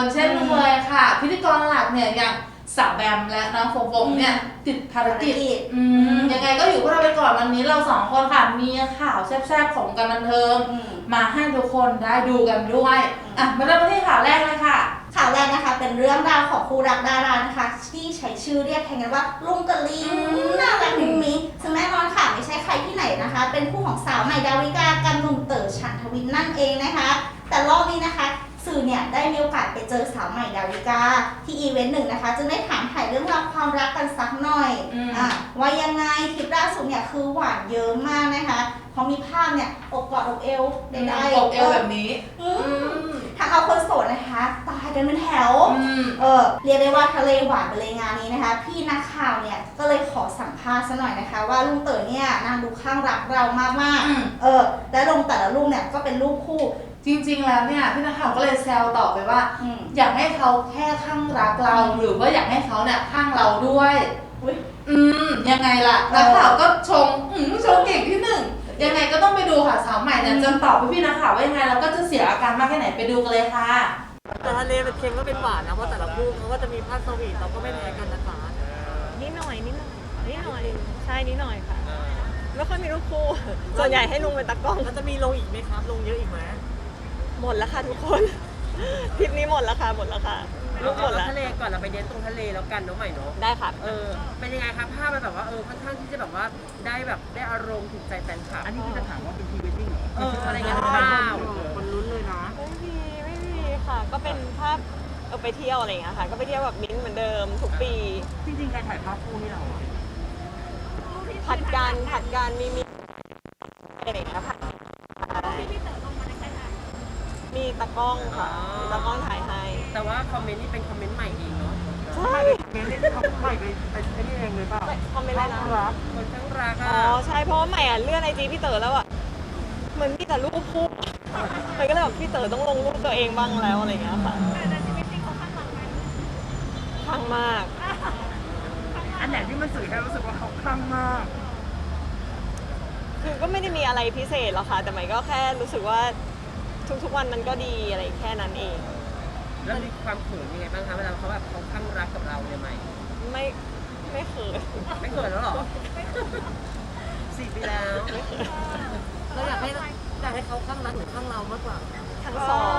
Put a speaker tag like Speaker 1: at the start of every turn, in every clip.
Speaker 1: คนเช่นเคยค่ะ พิธีกรหลักเนี่ยอย่างสาวแบมและน้องโฟงโฟงเนี่ย ติดภารกิจ
Speaker 2: ภารกิจ
Speaker 1: อืมยังไงก็อยู่พวกเราไปก่อนวันนี้เราสองคนค่ะ มีข่าวแซ่บๆของการบันเทิง
Speaker 2: อืม
Speaker 1: มาให้ทุกคนได้ดูกันด้วยอะมาเริ่มกันที่ข่าวแรกเลยค่ะ
Speaker 2: ข่าวแรกนะคะเป็นเรื่องราวของคู่รักดารานะคะ ที่ใช้ชื่อเรียกแทนกันว่าลุงกับลิง
Speaker 1: อืม
Speaker 2: น่ารักมุ้งมิ้งซึ่งแน่นอนค่ะไม่ใช่ใครที่ไหนนะคะ เป็นคู่ของสาวใหม่ดาวิกากับหนุ่มเต๋อฉันทวินนั่นเองนะคะ แต่รอบนี้นะคะ สื่อเนี่ยได้มีโอกาสไปเจอสาวใหม่ดาวิกา ที่อีเวนต์หนึ่งนะคะจึงได้ถามถ่ายเรื่องราวความรักกันสักหน่อย
Speaker 1: อืม
Speaker 2: อะว่ายังไงทริปล่าสุดเนี่ยคือหวานเยอะมากนะคะเพราะมีภาพเนี่ยอกกอดอกเอวได้ๆ
Speaker 1: อกเอวแบบนี้
Speaker 2: อื
Speaker 1: อื
Speaker 2: ม
Speaker 1: ม
Speaker 2: ทำเอาคนโสดนะคะ ตายกันเป็นแถว
Speaker 1: อืม
Speaker 2: เออเรียกได้ว่าทะเลหวานไปเลยงานนี้นะคะ พี่นักข่าวเนี่ยก็เลยขอสัมภาษณ์ซะหน่อยนะคะ ว่าลุงเต๋อเนี่ยนางดูข้างรักเรามากมาก
Speaker 1: อืม
Speaker 2: ๆเออและลงแต่ละรูปเนี่ยก็เป็นรูปคู่
Speaker 1: จริงๆ แล้วเนี่ยพี่นักข่าวก็เลยแซวตอบไปว่า
Speaker 2: อืม
Speaker 1: อยากให้เขาแค่ข้างรักเรา หรือว่าอยากให้เขาเนี่ยข้างเราด้วย
Speaker 2: อุ๊ย
Speaker 1: อืมยังไงล่ะ
Speaker 2: เออ
Speaker 1: นักข่าวก็ชมอืมชมเก่งที่หนึ่งยังไงก็ต้องไปดูค่ะสาวใหม่เนี่ยจะตอบพี่ๆนักข่าวว่ายังไงเราก็จะเสียอาการมากแค่ไหนไปดูกันเลยค่ะ
Speaker 3: แต่ทะเลเป็นเค็มก็เป็นหวานนะ เพราะแต่ละคู่เขาก็จะมีภาพสวีทเราก็ไม่แพ้กันนะคะ
Speaker 4: นิดหน่อยนิดหน่อยนิดหน่อยใช่นิดหน่อยค่ะไม่ค่อยมีรูปคู่ ส่วนใหญ่ให้ลุงเป็นตากล้อง
Speaker 3: มันจะมีลงอีกไหมครับ ลงเยอะอีกไหม
Speaker 4: หมดแล้วค่ะทุกคนทริปนี้หมดแล้วค่ะหมดแล้วค่ะรูปหมดแล้ว
Speaker 3: ทะเลก่อนเราไปเน้นตรงทะเลแล้วกันเนาะใหม่เนาะ
Speaker 4: ได้ค่ะ
Speaker 3: เออเป็นยังไงครับภาพมันแบบว่าเออค่อนข้างที่จะแบบว่าได้แบบได้อารมณ์ถูกใจแฟนคลับ
Speaker 5: อันนี้คือจะถามว่าเป็นพรีเวดดิ้งเหรอ
Speaker 3: เอออะไรเงี้ยหรือเปล่าคนลุ้นเลยนะ
Speaker 4: ไม่มีไม่มีค่ะ ก็เป็นภาพเออไปเที่ยวอะไรอย่างเงี้ยค่ะ ก็ไปเที่ยวแบบมิ้นท์เหมือนเดิมทุกปี
Speaker 5: จริงๆใครถ่ายภาพคู่ให้เราอะ
Speaker 4: ผัดกันผัดกันมีมีอะไรอย่างเงี้ยผัดมี ตากล้องค่ะมีตากล้องถ่ายให้
Speaker 3: แต่ว่าคอมเมนต์นี่เป็นคอมเมนต์ใหม่เองเนาะ
Speaker 4: ใช่
Speaker 5: เมนต์เขาใหม่ไปไปไอ้นี่เองเลยเปล่า
Speaker 4: คอมเมนต์อะไรนะ
Speaker 5: รัก
Speaker 3: คนทั้งรัก
Speaker 4: อ๋
Speaker 3: อะ
Speaker 4: อใช่เพราะว่าใหม่อะเลื่อนไอจีพี่เต๋อแล้วอะเหมือนมีแต่รูปคู่มันก็เลยแบบพี่เต๋อต้องลงรูปตัวเองบ้างแล้วอะไรอย่างเงี้ยค่ะข้างมาก
Speaker 5: อันไหนที่มันสื่อให้รู้สึกว่าเขาคลั่งมาก
Speaker 4: คือก็ไม่ได้มีอะไรพิเศษหรอกค่ะ แต่ใหม่ก็แค่รู้สึกว่า ทุกๆวันมันก็ดีอะไรแค่นั้นเอง
Speaker 3: แล้วมีความเขินยังไงบ้างคะเวลาเขาแบบเขาข้างรักกับเราเนี่ยใหม่
Speaker 4: ไม่ไม่เขิน
Speaker 3: ไม่เขินแล้วเหรอสี่ปีแล้วเราอยากให้อยากให้เขาข้างรักหรือข้างเรามากกว่า
Speaker 4: ทั้งสอง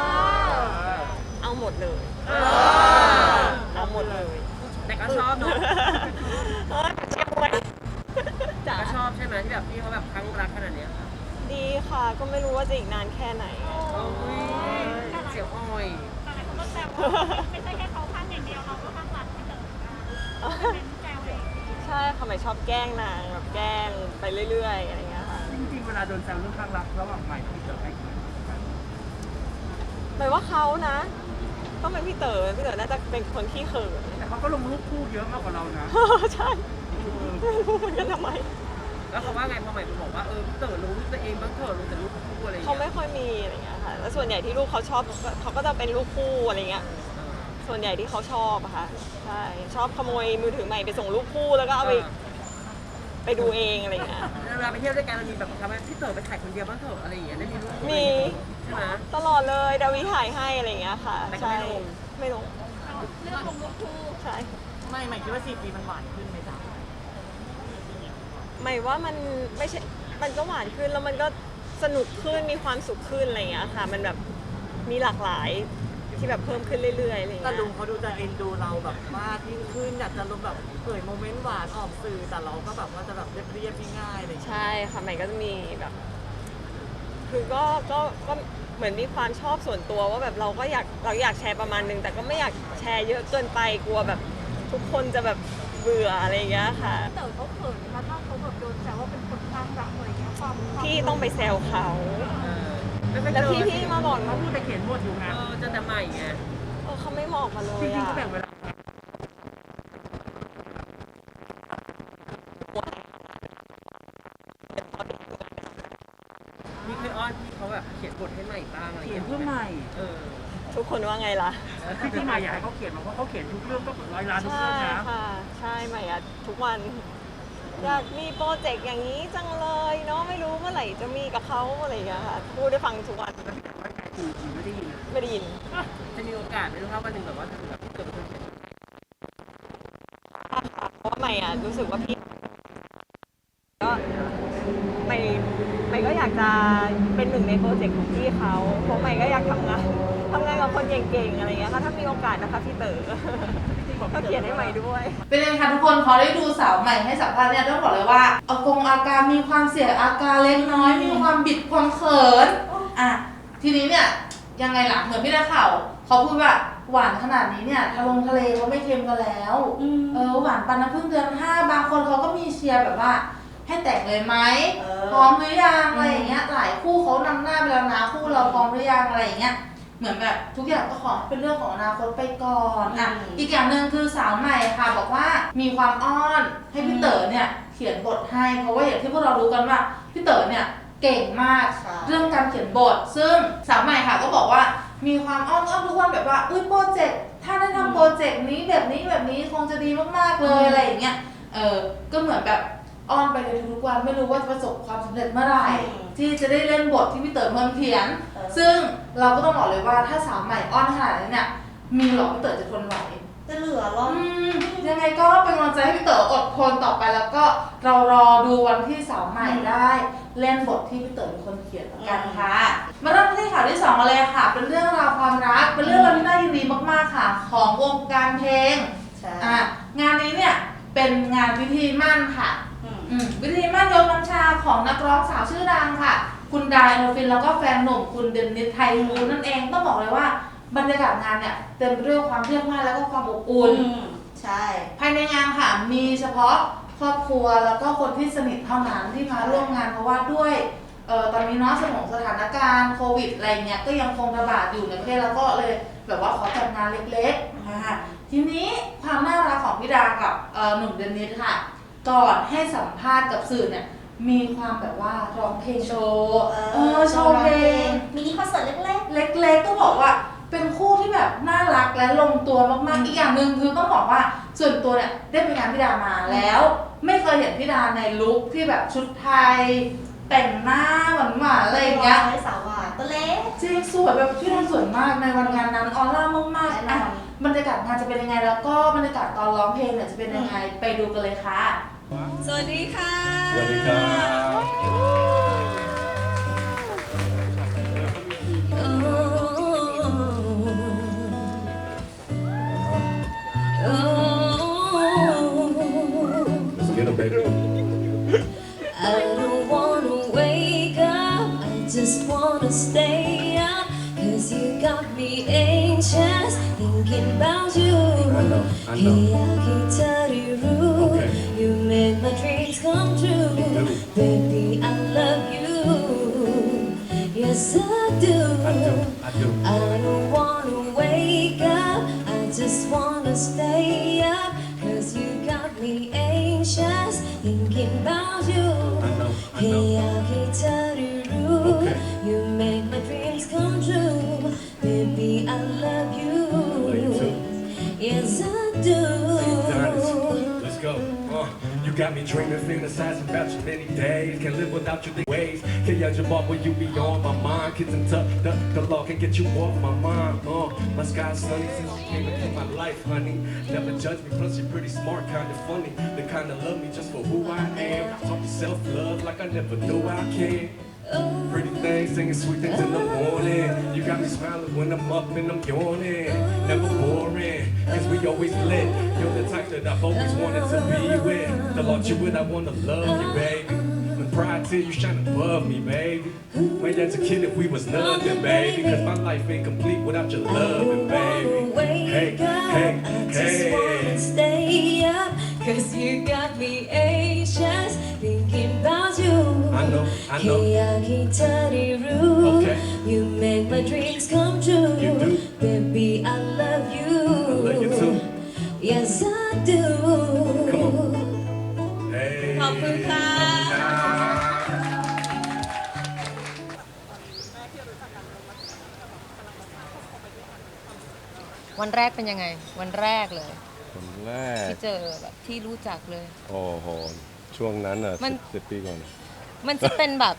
Speaker 4: เอาหมดเลยเอาหมดเลย
Speaker 3: แต่ก็ชอบเนาะ
Speaker 4: เออเชียงใหม่จ้ะ
Speaker 3: ก็ชอบใช่ไหมที่แบบพี่เขาแบบครั้งรักขนาดเนี้ยค่ะ
Speaker 4: ดีค่ะ ก็ไม่รู้ว่าจะอีกนานแค่ไหน
Speaker 3: โอ้ยเสียวอ้อย
Speaker 4: ใช่ค่ะหมายชอบแกล้งนางแบบแกล้งไปเรื่อยๆอะไรเงี้ยค่ะ
Speaker 5: จริงๆเวลาโดนแซวเรื่องข้างรักระหว่างใหม่กับพี่เต๋อใครเขินกว่ากัน
Speaker 4: หมายว่าเขานะ ต้องเป็นพี่เต๋อพี่เต๋อน่าจะเป็นคนที่เขิน
Speaker 5: แต่เขาก็ลงรูปคู่เยอะมากกว่าเรานะ
Speaker 4: ใช่ไม่รู้เหมือนกันทำไม
Speaker 3: แล้วเขาว่าไงพอใหม่บอกว่าเออพี่เต๋อลงรูปตัวเองบ้างเถอะลงแต่รูปคู่อะไรอย่าง
Speaker 4: เขา
Speaker 3: เงี้ย
Speaker 4: ไม่ค่อยมีอะไรเงี้ยค่ะแล้วส่วนใหญ่ที่ลูกเขาชอบเขาก็จะเป็นลูกคู่อะไรเงี้ย ส่วนใหญ่ที่เขาชอบอะค่ะใช่ชอบขโมยมือถือใหม่ไปส่งลูกคู่แล้วก็เอาไปไปดูเองอะไรเงี้ย
Speaker 3: เวลาไปเที่ยวด้วยกันเรามีแบบทำให้พี่เต๋อไปถ่ายคนเดียวบ้างเถอะอะไรอย่างเงี้ยได้มีรูปคู่
Speaker 4: มี
Speaker 3: ใช่ไหม
Speaker 4: ตลอดเลยดาวิถ่ายให้อะไรเงี้ยค่ะ
Speaker 3: แต่ก็
Speaker 4: ใช่
Speaker 3: ไม่ลง
Speaker 4: ไม่ลงเลือกลงลูกคู่ใช่
Speaker 3: ไม่ใหม่คิดว่าสี่ปีมันหวานขึ้นไหมจ๊ะ
Speaker 4: หมายว่ามันไม่ใช่ มันก็หวานขึ้นแล้วมันก็สนุกขึ้นมีความสุขขึ้นอะไรอย่างเงี้ยค่ะ มันแบบมีหลากหลายที่แบบเพิ่มขึ้นเรื่อยๆอะไรอย่าง
Speaker 3: แต่
Speaker 4: เงี้ย
Speaker 3: ลุงเขาดูจะเอ็นดูเราแบบมากยิ่งขึ้นอยากจะลงแบบเผยโมเมนต์หวานออกสื่อแต่เราก็แบบว่าจะแบบเรียบๆง่ายๆอะไรอย่างเลย
Speaker 4: ใช่ค่ะใหม่ก็จะมีแบบ คือก็ก็ก็เหมือนมีความชอบส่วนตัวว่าแบบเราก็อยากเราอยากแชร์ประมาณนึง แต่ก็ไม่อยากแชร์เยอะเกินไปกลัวแบบ ทุกคนจะแบบเบื่ออะไรอย่างเงี้ยค่ะ
Speaker 6: เต๋อเขาเขินนะคะถ้าเขาแบ คนข้างรักอะไรเงี้ยความความ
Speaker 4: พี่ต้องไปแซวเขา
Speaker 3: เออไม่เป็น
Speaker 4: แล้วพี่พี่มาบอก
Speaker 5: เขา
Speaker 4: ว่า
Speaker 5: พูดแต่เขียนบทอยู่ไง
Speaker 3: เออจะแต่ใหม่ไง
Speaker 4: เออเขาไม่บอกมาเลย
Speaker 5: จริงๆ
Speaker 4: อะ
Speaker 5: ก็แบ่งเวลา
Speaker 3: มีเคยอ้อนพี่เขาแบบเขียนบทให้ใหม่บ้างอะไร
Speaker 5: เขียน
Speaker 3: งี้
Speaker 5: เพื่อใหม่
Speaker 3: เออ
Speaker 4: ทุกคนว่าไงล่ะ
Speaker 5: ที่ที่ใหม่อยากให้เขาเขียนมาเพราะเขาเขียนทุกเรื่องก็ร้อยล้านทุก
Speaker 4: ใช่
Speaker 5: เรื่องนะ
Speaker 4: ค่ะใช่ใหม่อะทุกวัน อยากมีโปรเจกต์อย่างนี้จังเลยเนาะไม่รู้เมื่อไหร่จะมีกับเขาอะไรอย่างเงี้ยค่ะพูดได้ฟังทุกวัน
Speaker 5: แล้วพี่เต๋อไว้ใจ
Speaker 3: คือไม่ได้ยินนะ
Speaker 4: ไม่ได้ยิน
Speaker 3: จะมีโอกาสไหมครับวันหนึ่งแบบว่าถ้าแบบเกิดเป็นคนเขียน
Speaker 4: เพราะว่าใหม่อะรู้สึกว่าพี่ก็ใหม่ใหม่ก็อยากจะเป็นหนึ่งในโปรเจกต์ของพี่เขาเพราะใหม่ก็อยากทำงานทำงานกับคนเก่งๆอะไรเงี้ยค่ะถ้ามีโอกาสนะคะพี่เต๋อ ก็เขียนให้ใหม่ด้วย
Speaker 1: เป็นยังไงคะทุกคนพอได้ดูสาวใหม่ให้สัมภาษณ์เนี่ยต้องบอกเลยว่าอากงอาการมีความเสียอาการเล็กน้อย มีความบิดความเขินอะทีนี้เนี่ยยังไงล่ะเหมือนพี่นักข่าวเขาพูดว่าหวานขนาดนี้เนี่ยทะลงทะเลเขาไม่เค็มกันแล้ว
Speaker 2: อืม
Speaker 1: เออหวานปันน้ำพึ่งเดือนห้าบางคนเขาก็มีเชียร์แบบว่า ให้แต่งเลยไหม
Speaker 2: เออ
Speaker 1: พร้อมหรือยัง
Speaker 2: อืม
Speaker 1: อะไรอย่างเงี้ยหลายคู่เขานำหน้าไปแล้วนะคู่เราพร้อมหรือยังอะไรอย่างเงี้ย เหมือนแบบทุกอย่างก็ขอให้เป็นเรื่องของอนาคตไปก่อนอะ
Speaker 2: อืม
Speaker 1: อีกอย่างหนึ่งคือสาวใหม่ค่ะ บอกว่ามีความอ้อนให้พี่เต๋อเนี่ยเขียนบทให้เพราะว่าอย่างที่พวกเรารู้กันว่าพี่เต๋อเนี่ยเก่งมาก
Speaker 2: ใช่
Speaker 1: เรื่องการเขียนบท ซึ่งสาวใหม่ค่ะก็บอกว่ามีความอ้อนอ้อนทุกวันแบบว่า อุ้ยโปรเจกต์ถ้าได้ทำโปรเจกต์นี้แบบนี้แบบนี้คงจะดีมากๆเลยอะไรอย่างเงี้ย เออก็เหมือนแบบ อ้อนไปในทุกๆวันไม่รู้ว่าจะประสบความสำเร็จเมื่อไหร่
Speaker 2: อืม
Speaker 1: ที่จะได้เล่นบทที่พี่เต๋อเมืองเขียน
Speaker 2: เออ
Speaker 1: ซึ่งเราก็ต้องบอกเลยว่าถ้าสาวใหม่อ้อนขนาดนี้เนี่ยมีหรอพี่เต๋อจะทนไหว
Speaker 2: จะเหลือเหรอ
Speaker 1: อืมยังไงก็เป็นกำลังใจให้พี่เต๋ออดทนต่อไปแล้วก็เรารอดูวันที่สาวใหม่ได้ เล่นบทที่พี่เต๋อเป็นคนเขียนแล้วกันค่ะ มาเริ่มที่ข่าวที่สองกันเลยค่ะ เป็นเรื่องราวความรัก เป็นเรื่องราวที่น่ายินดีมากๆค่ะ ของวงการเพลง
Speaker 2: ใช่
Speaker 1: อะงานนี้เนี่ยเป็นงานพิธีมั่นค่ะ
Speaker 2: อืม
Speaker 1: อืมพิธีมั่นยกน้ำชาของนักร้องสาวชื่อดังค่ะ คุณดายโนฟินแล้วก็แฟนหนุ่มคุณเดนนิสไทยูนั่นเองต้องบอกเลยว่าบรรยากาศงานเนี่ยเต็มไปด้วยความเรียบง่ายแล้วก็ความอบอุ่น
Speaker 2: อืมใช่
Speaker 1: ภายในงานค่ะมีเฉพาะครอบครัวแล้วก็คนที่สนิทเท่านั้นที่มาร่วมงานเพราะว่าด้วยเอ่อตอนนี้เนาะสถานสถานการณ์โควิดอะไรเงี้ยก็ยังคงระบาดอยู่ในประเทศแล้วก็เลยแบบว่าขอจัดงานเล็กๆอ่าทีนี้ความน่ารักของพี่ดากับเอ่อหนุ่มเดนนิสค่ะ ก่อนให้สัมภาษณ์กับสื่อเนี่ยมีความแบบว่าร้องเพลงโชว์เออโชว์เพลง
Speaker 2: มินิคอนเสิร์ตเล็ก
Speaker 1: เล็กๆต้องบอกว่าเป็นคู่ที่แบบน่ารักและลงตัวมากๆ อีกอย่างหนึ่งคือต้องบอกว่าส่วนตัวเนี่ยได้ไปงานพี่ดามาแล้ว ไม่เคยเห็นพี่ดาในลุคที่แบบชุดไทย แต่งหน้าหวานๆ
Speaker 2: ๆ
Speaker 1: อะไรอย่างเงี้ย
Speaker 2: สาวหวานตัวเล็ก
Speaker 1: จริงสวยแบบพี่ดาสวยมากในวันงานนั้นออร่ามากๆ
Speaker 2: แน่
Speaker 1: อะ
Speaker 2: นอน
Speaker 1: บรรยากาศงานจะเป็นยังไงแล้วก็บรรยากาศตอนร้องเพลงเนี่ยจะเป็นยังไงไปดูกันเลยค่ะ
Speaker 4: สวัสดีค่ะ
Speaker 7: สวัสดีครับ Oh, Let's.
Speaker 8: I don't wanna wake up, I just wanna stay up. Cause you got me anxious, thinking about you.
Speaker 7: I know, I know. Okay.
Speaker 8: You make my dreams come true. Baby, I love you. Yes, I do.
Speaker 7: I do, I do.
Speaker 8: I got me
Speaker 7: dreaming, fantasizing about you many days. Can't live without you the ways. Can't judge your bar when you be on my mind. Kids and tough, the, the law can get you off my mind. Uh, my sky's sunny since you came into my life, honey. Never judge me, plus you're pretty smart, kinda funny. The kind of love me just for who I am. Talk me self-love like I never knew I can. Pretty things, singing sweet things in the morning. You got me smiling when I'm up and I'm yawning. Never boring, cause we always lit. You're the type that I've always wanted to be with. The Lord you with, I wanna love you, baby. When pride till you shine above me, baby. When as a kid, if we was nothing, baby. Cause my life ain't complete without your loving, baby. Hey, hey, hey.
Speaker 8: I just wanna stay up. Cause you got me
Speaker 7: I know, I know.
Speaker 8: Hey, I can tell you rude.
Speaker 7: Okay.
Speaker 8: You make my dreams come true.
Speaker 7: You do.
Speaker 8: Baby, I love you.
Speaker 7: I love you too.
Speaker 8: Yes, I do.
Speaker 7: Come Hey.
Speaker 4: ขอบคุณค่ะ
Speaker 7: ขอบณ
Speaker 9: วันแรกเป็นยังไง วันแรกเลย
Speaker 10: คนแรก
Speaker 9: ที่เจอแบบที่รู้จักเลย
Speaker 10: โอ้โหช่วงนั้นอะ
Speaker 9: มัน
Speaker 10: สิบสิบปีก่อน
Speaker 9: มันจะเป็นแบบ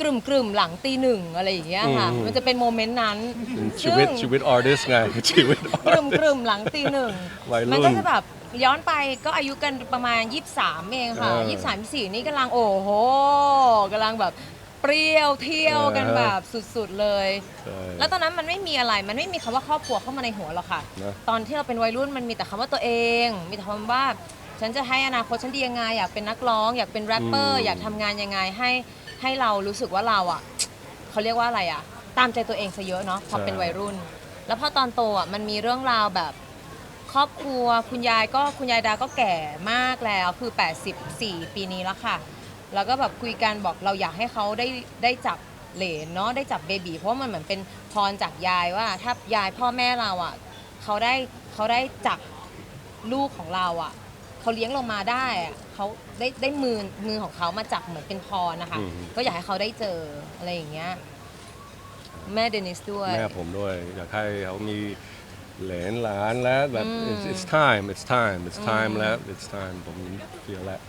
Speaker 9: กลุ่มกลุ่มๆหลังตีหนึ่งอะไรอย่างเงี้ยค่ะ
Speaker 10: อืม
Speaker 9: มันจะเป็นโมเมนต์นั้น
Speaker 10: เป็นชีวิตชีวิตอาร์ติสไงชีวิตอา
Speaker 9: ก
Speaker 10: ร์
Speaker 9: ลุ่ม
Speaker 10: ติ
Speaker 9: ก
Speaker 10: ส
Speaker 9: ลุ่มๆหลังตีหนึ่ง
Speaker 10: วัยรุ่น
Speaker 9: มันก็จะแบบย้อนไปก็อายุกันประมาณ 23 เองค่ะ
Speaker 10: เออ
Speaker 9: 23 24 นี่กำลังโอ้โหกำลังแบบเปรี้ยวเที่ยวกัน
Speaker 10: เออ
Speaker 9: แบบสุดๆเลย
Speaker 10: ใช่
Speaker 9: แล้วตอนนั้นมันไม่มีอะไร มันไม่มีคำว่าครอบครัวเข้ามาในหัวหรอกค่ะ
Speaker 10: นะ
Speaker 9: ตอนที่เราเป็นวัยรุ่นมันมีแต่คำว่าตัวเอง มีแต่คำว่า ฉันจะให้อนาคตฉันดียังไง อยากเป็นนักร้อง อยากเป็นแรปเปอร์อยากทำงานยังไงให้ให้เรารู้สึกว่าเราอะเขาเรียกว่าอะไรอะ ตามใจตัวเองซะเยอะเนาะพอเป็นวัยรุ่น แล้วพอตอนโตอะมันมีเรื่องราวแบบ ครอบครัวคุณยายก็คุณยายดาก็แก่มากแล้วคือ 84 ปีนี้แล้วค่ะ แล้วก็แบบคุยกันบอกเราอยากให้เขาได้ได้จับเหลนเนาะได้จับเบบีเพราะว่ามันเหมือนเป็นพรจากยายว่า ถ้ายายพ่อแม่เราอะเขาได้เขาได้จับลูกของเราอะ เขาเลี้ยงเรามาได้อะเขาได้ได้มือมือของเขามาจับเหมือนเป็นพรนะคะ
Speaker 10: อืม
Speaker 9: ก็อยากให้เขาได้เจออะไรอย่างเงี้ยแม่เดนิสด้วย
Speaker 10: แม่ผมด้วย อยากให้เขามีเหลนหลานแล้วแบบ
Speaker 9: อืม
Speaker 10: it's, it's time it's time it's time
Speaker 9: อืม
Speaker 10: แล้ว it's time ผมเฟียแล้ว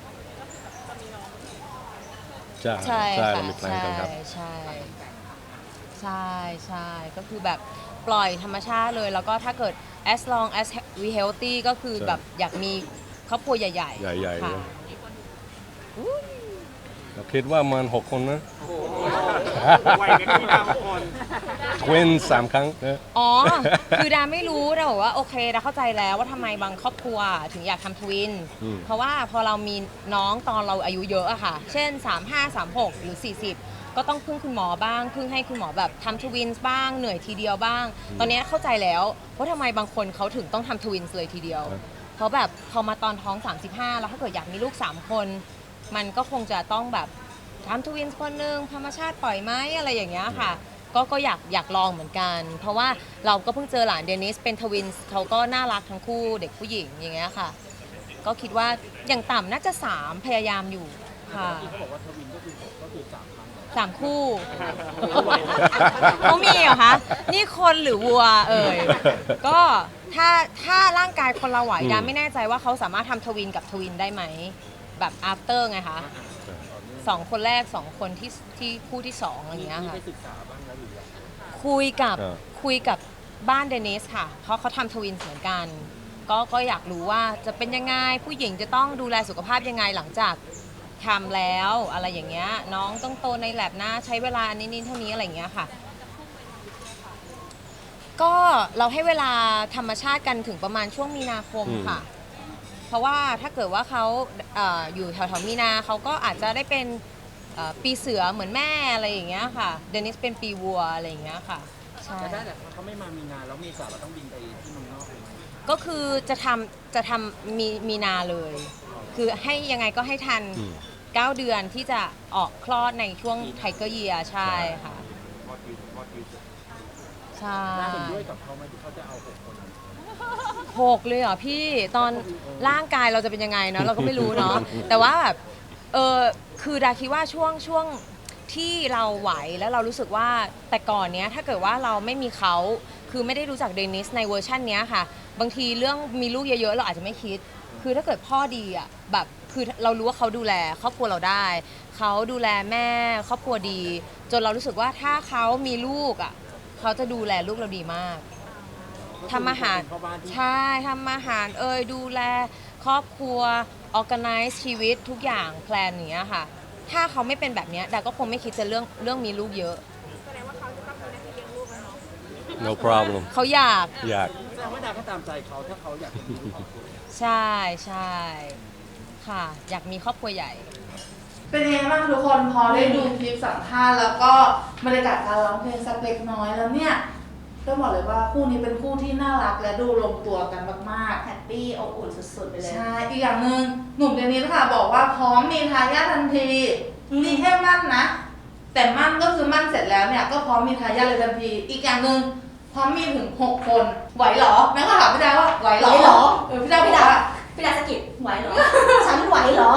Speaker 10: ใช่
Speaker 9: ใช่
Speaker 10: ใช่
Speaker 9: ค่ะ
Speaker 10: เรามีแพลน
Speaker 9: ใช่
Speaker 10: กันครับ
Speaker 9: ใช่ใช่ใช่ก็คือแบบปล่อยธรรมชาติเลย แล้วก็ถ้าเกิด as long as we healthy ก็คือ
Speaker 10: ใช่
Speaker 9: แบบอยากมี ครอบครัวใหญ่
Speaker 10: ใหญ่ๆ
Speaker 9: ค่ะ
Speaker 10: เลยเราคิดว่ามันหกคนนะ
Speaker 5: ไหวกันที่ดาวคน
Speaker 10: ทวินสามครั้งนะ
Speaker 9: อ๋อ คือดาไม่รู้ดาบอกว่าโอเคดาเข้าใจแล้วว่าทำไมบางครอบครัวถึงอยากทำทวิน
Speaker 10: อืม
Speaker 9: เพราะว่าพอเรามีน้องตอนเราอายุเยอะอะค่ะ เช่น 35 36 หรือ 40 ก็ต้องพึ่งคุณหมอบ้าง พึ่งให้คุณหมอแบบทำทวินส์บ้างเหนื่อยทีเดียวบ้าง ตอนนี้เข้าใจแล้วว่าทำไมบางคนเขาถึงต้องทำทวินส์เลยทีเดียว เพราะแบบพอมาตอนท้อง 35 แล้วถ้าเกิดอยากมีลูก 3 คน มันก็คงจะต้องแบบทำทวินส์คนหนึ่งธรรมชาติปล่อยไหมอะไรอย่างเงี้ยค่ะ ก็ก็อยากอยากลองเหมือนกัน เพราะว่าเราก็เพิ่งเจอหลานเดนิสเป็นทวินส์เขาก็น่ารักทั้งคู่เด็กผู้หญิงอย่างเงี้ยค่ะ ก็คิดว่าอย่างต่ำน่าจะ 3 พยายามอยู่ค่ะสามคู่ เขามีเหรอคะนี่คนหรือวัวเอ่ยก็ถ้าถ้าร่างกายคนเราไหว
Speaker 10: อืม
Speaker 9: ดาไม่แน่ใจว่าเขาสามารถทำทวินกับทวินได้ไหม แบบ after ไงคะสองคนแรกสองคนที่ที่คู่ที่สองอะไรอย่างเงี้ยค่ะคุยกับ
Speaker 10: อ่า
Speaker 9: คุยกับบ้านเดนิสค่ะ เพราะเขาทำทวินเหมือนกัน ก็ก็อยากรู้ว่าจะเป็นยังไง ผู้หญิงจะต้องดูแลสุขภาพยังไงหลังจาก ทำแล้วอะไรอย่างเงี้ยน้องต้องโตในแลบนะใช้เวลาอันนี้นี่เท่านี้อะไรอย่างเงี้ยค่ะ ก็เราให้เวลาธรรมชาติกันถึงประมาณช่วงมีนาคม
Speaker 10: อืม
Speaker 9: ค่ะ เพราะว่าถ้าเกิดว่าเขาเอออยู่แถวๆมีนาเขาก็อาจจะได้เป็นเอ่อปีเสือเหมือนแม่อะไรอย่างเงี้ยค่ะเดนิสเป็นปีวัวอะไรอย่างเงี้ยค่ะใช่
Speaker 5: แต่ถ้าแบบเขาไม่มามีงานแล้วเมษาเราต้องบินไปที่เมืองนอกเลยไหม
Speaker 9: ก็คือจะทำจะทำมีมีนาเลย คือให้ยังไงก็ให้ทัน
Speaker 10: อืม
Speaker 9: 9 เดือนที่จะออกคลอดในช่วงไทเกอร์เยียใช่ค่ะใช่
Speaker 5: น่าเห็นด้วยกับเขาไหมที่เขาจะเอาหกคน
Speaker 9: หกเลยเหรอพี่ตอนร่างกายเราจะเป็นยังไงเนาะเราก็ไม่รู้เนาะ แต่ว่าแบบเออคือดาคิดว่าช่วงช่วงที่เราไหวแล้วเรารู้สึกว่าแต่ก่อนเนี้ยถ้าเกิดว่าเราไม่มีเขาคือไม่ได้รู้จักเดนิสในเวอร์ชันเนี้ยค่ะ บางทีเรื่องมีลูกเยอะๆ เราอาจจะไม่คิด คือถ้าเกิดพ่อดีอะแบบคือเรารู้ว่าเขาดูแลครอบครัวเราได้ เขาดูแลแม่ครอบครัวดี จนเรารู้สึกว่าถ้าเขามีลูกอะเขาจะดูแลลูกเราดีมากทำอาหาร
Speaker 5: พ่อบ้านที่
Speaker 9: ใช่ทำอาหารเอ่ยดูแลครอบครัว organize ชีวิตทุกอย่างแพลนอย่างเงี้ยค่ะ ถ้าเขาไม่เป็นแบบเนี้ยดาก็คงไม่คิดจะเรื่องเรื่องมีลูกเยอะ
Speaker 10: no problem
Speaker 9: เขาอยาก
Speaker 10: อยาก
Speaker 5: แสดงว่าดาวก็ตามใจเขาถ้าเขาอยากจะมีลูกของคุณ
Speaker 9: ใช่ใช่ค่ะ อยากมีครอบครัวใหญ่
Speaker 1: เป็นยังไงบ้างทุกคนพอได้ดูคลิปสัมภาษณ์แล้วก็บรรยากาศการร้องเพลงสักเล็กน้อยแล้วเนี่ยต้องบอกเลยว่าคู่นี้เป็นคู่ที่น่ารักและดูลงตัวกันมากๆ
Speaker 2: แฮปปี้อบอุ่นสุดๆไปเลย
Speaker 1: ใช่อีกอย่างหนึ่งหนุ่มเดนิสค่ะบอกว่าพร้อมมีทายาททันที
Speaker 2: อืม
Speaker 1: นี่แค่มั่นนะ แต่มั่นก็คือมั่นเสร็จแล้วเนี่ยก็พร้อมมีทายาทเลยทันที อีกอย่างหนึ่ง พร้อมมีถึงหกคน ไหวเหรอ แม่ก็ถามพี่ดาว่าไหวเหรอ
Speaker 2: ไหวเหรอ
Speaker 1: เออพี่ดาบอกว่า
Speaker 2: พี่ดาสกิดไหวเหรอ ฉันไหวเหรอ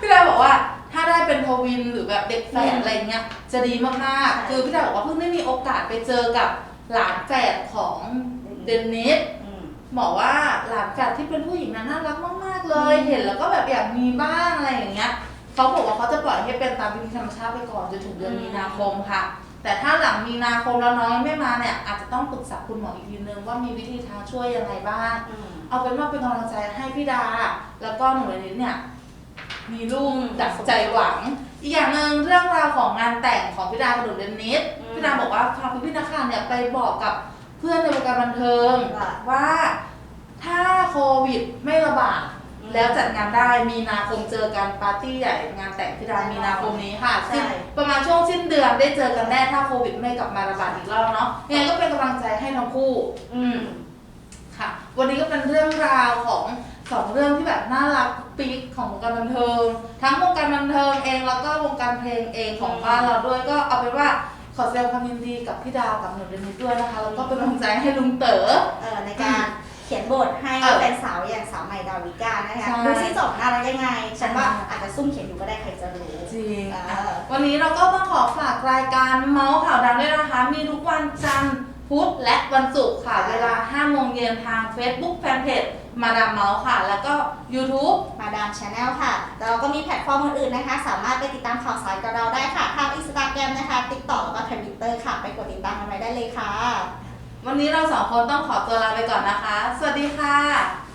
Speaker 1: พี่ดาบอกว่าถ้าได้เป็นทวินหรือแบบเด็กแฝด
Speaker 2: อืม
Speaker 1: อะไรเงี้ยจะดีมาก
Speaker 2: ใช่
Speaker 1: ๆคือพี่ดาบอกว่าเพิ่งได้มีโอกาสไปเจอกับหลานแฝดของเดนิส
Speaker 2: อืม
Speaker 1: บอกว่าหลานแฝดที่เป็นผู้หญิงนั้นน่ารักมากๆเลย
Speaker 2: อืม
Speaker 1: เห็นแล้วก็แบบอยากมีบ้างอะไรอย่างเงี้ยเขาบอกว่าเขาจะปล่อยให้เป็นตามวิธีธรรมชาติไปก่อนจนถึงเดือนมีนาคมค่ะ แต่ถ้าหลังมีนาคมแล้วน้องยังไม่มาเนี่ย อาจจะต้องปรึกษาคุณหมออีกทีนึงว่ามีวิธีทางช่วยยังไงบ้าง
Speaker 2: อืม
Speaker 1: เอาเป็นว่าเป็นกำลังใจให้พี่ดา แล้วก็หนูนิดเนี่ย มีลูก
Speaker 2: อืม
Speaker 1: ดักใจหวัง อีกอย่างหนึ่งเรื่องราวของงานแต่งของพี่ดากับหนูเดนนิส
Speaker 2: อืม
Speaker 1: พี่ดาบอกว่าพาพี่นักข่าวเนี่ยไปบอกกับเพื่อนในวงการบันเทิง
Speaker 2: ว่า
Speaker 1: ว่าถ้าโควิดไม่ระบาด
Speaker 2: อืม
Speaker 1: แล้วจัดงานได้มีนาคมเจอกันปาร์ตี้ใหญ่งานแต่งพี่ดามีนาคมนี้ค่ะ
Speaker 2: ใช่
Speaker 1: สิ้นประมาณช่วงสิ้นเดือนได้เจอกันแน่ถ้าโควิดไม่กลับมาระบาดอีกรอบเนาะยังไงก็เป็นกำลังใจให้ทั้งคู่
Speaker 2: อืม
Speaker 1: ค่ะ วันนี้ก็เป็นเรื่องราวของสองเรื่องที่แบบน่ารักปิ๊กของวงการบันเทิง ทั้งวงการบันเทิงเองแล้วก็วงการเพลงเองของบ้านเราด้วยก็เอาเป็นว่าขอแสดงความยินดีกับพี่ดาวกับหนูเดนิสด้วยนะคะแล้วก็เป็นกำลังใจให้ลุงเต๋อ
Speaker 2: เออในการ เขียนบทให้
Speaker 1: เออ
Speaker 2: แฟนสาวอย่างสาวใหม่ดาวิกานะคะ
Speaker 1: ใช่
Speaker 2: ดูซิจบน่ารักยังไงฉันว่า
Speaker 1: ใช่
Speaker 2: อาจจะซุ่มเขียนอยู่ก็ได้ใครจะรู้
Speaker 1: จริง
Speaker 2: เอ
Speaker 1: อะ
Speaker 2: อ
Speaker 1: วันนี้เราก็ต้องขอฝากรายการเมาส์ข่าวดังด้วยนะคะ มีทุกวันจันทร์พุธและวันศุกร์ค่ะ เวลา5โมงเย็นทาง Facebook Fanpage มาดามเมาส์ค่ะ แล้วก็ YouTube
Speaker 2: มาดามชาแนลค่ะ แล้วเราก็มีแพลตฟอร์มอื่นๆนะคะ สามารถไปติดตามข่าวสารกับเราได้ค่ะ ทางอินสตาแกรมนะคะ ติ๊กต็อกแล้วก็ทวิตเตอร์ค่ะ ไปกดติดตามกันไว้ได้เลยค่ะ
Speaker 1: วันนี้เราสองคนต้องขอตัวลาไปก่อนนะคะ สวัสดีค่ะ